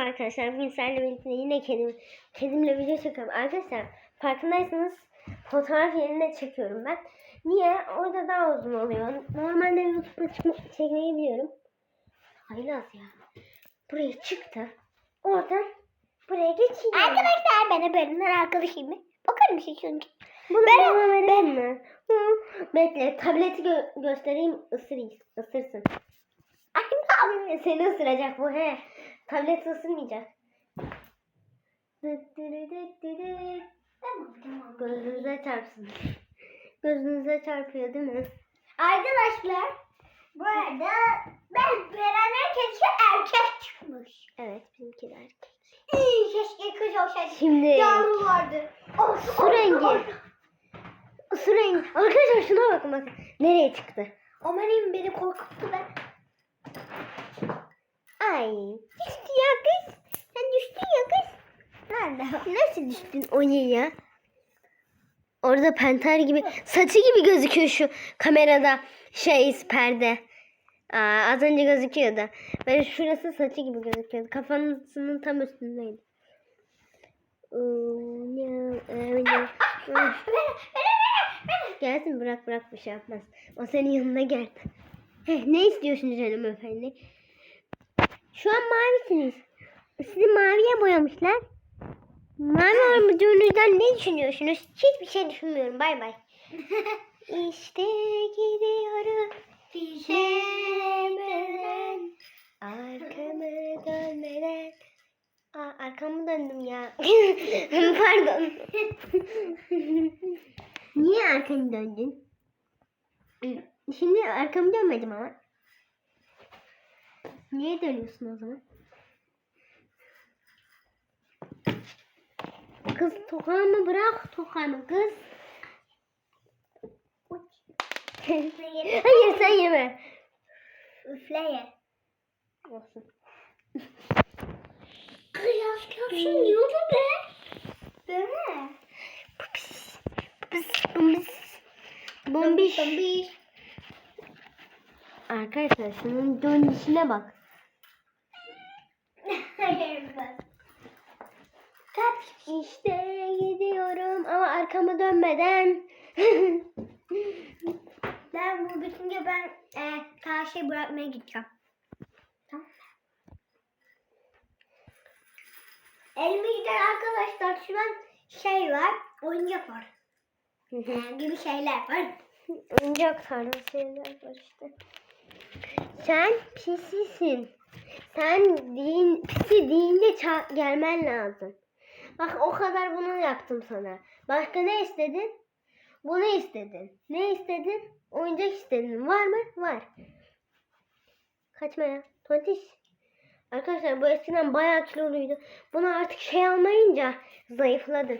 Merhaba arkadaşlar. Bugün sizlerle birlikte yine kedim, kedimle video çekiyorum. Arkadaşlar farkındaysanız fotoğraf yerine çekiyorum ben. Niye? Orada daha uzun oluyor. Normalde YouTube'da çıkma, çekmeyi biliyorum. Haylaz ya. Buraya çıktı. Oradan buraya geçeyim. Arkadaşlar ben bölümden arkadaşıyım. Bakar mısın şunu? Bunu Ben- bana verir mi? Hı. Bekle tableti gö- göstereyim ısırayım. Isırsın. Ay? Seni ısıracak bu he. Tablet tamam. Gözünüze çarpsın. Gözünüze çarpıyor değil mi? Arkadaşlar bu arada ben veren keşke erkek çıkmış. Evet bizimki de erkek. İyi, keşke kız olsaydı. Şimdi Yağmur vardı. Of, su rengi. Su rengi. Arkadaşlar şuna bakın bakın. Nereye çıktı? Amanım beni korkuttu be. Ay düştü ya kız. Sen düştün ya kız. Nerede? Nasıl düştün o ya? Orada panter gibi saçı gibi gözüküyor şu kamerada şey perde. Aa, az önce gözüküyordu. Böyle şurası saçı gibi gözüküyordu. Kafasının tam üstündeydi. Gelsin bırak bırak bir şey yapmaz. O senin yanına geldi. Heh, ne istiyorsunuz canım efendi? Şu an mavisiniz. Sizi maviye boyamışlar. Mavi armudunuzdan ne düşünüyorsunuz? Hiçbir şey düşünmüyorum. Bay bay. İşte gidiyorum. Bir Demeden, arkamı dönmeden. Aa, arkamı döndüm ya. Pardon. Niye arkamı döndün? Şimdi arkamı dönmedim ama. Niye dönüyorsun o zaman? Kız tokağımı bırak tokağımı kız. Hayır sen yeme. Üfleye. Olsun. Kıyas kapşın yiyordu be. Değil mi? Pıs, pıs. Bombiş. Bombiş. Arkadaşlar şunun dönüşüne bak. İşte gidiyorum ama arkamı dönmeden. Ben bu bitince ben e, karşıya bırakmaya gideceğim. Tamam. Elimizde arkadaşlar şu an şey var, oyuncak var. E, gibi şeyler var. Oyuncak tarzı şeyler var işte. Sen pisisin. Sen din, pisi deyince gelmen lazım. Bak o kadar bunu yaptım sana. Başka ne istedin? Bunu istedin. Ne istedin? Oyuncak istedin. Var mı? Var. Kaçma ya. Tontiş. Arkadaşlar bu eskiden bayağı kiloluydu. Bunu artık şey almayınca zayıfladı.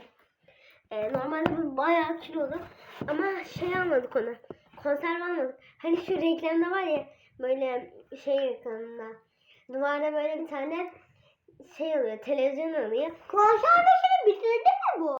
Ee, normalde bu bayağı kilolu. Ama şey almadık ona. Konserve almadık. Hani şu reklamda var ya böyle şey reklamında. Duvarda böyle bir tane şey oluyor. Televizyon oluyor. Konservesini bitirdin mi bu?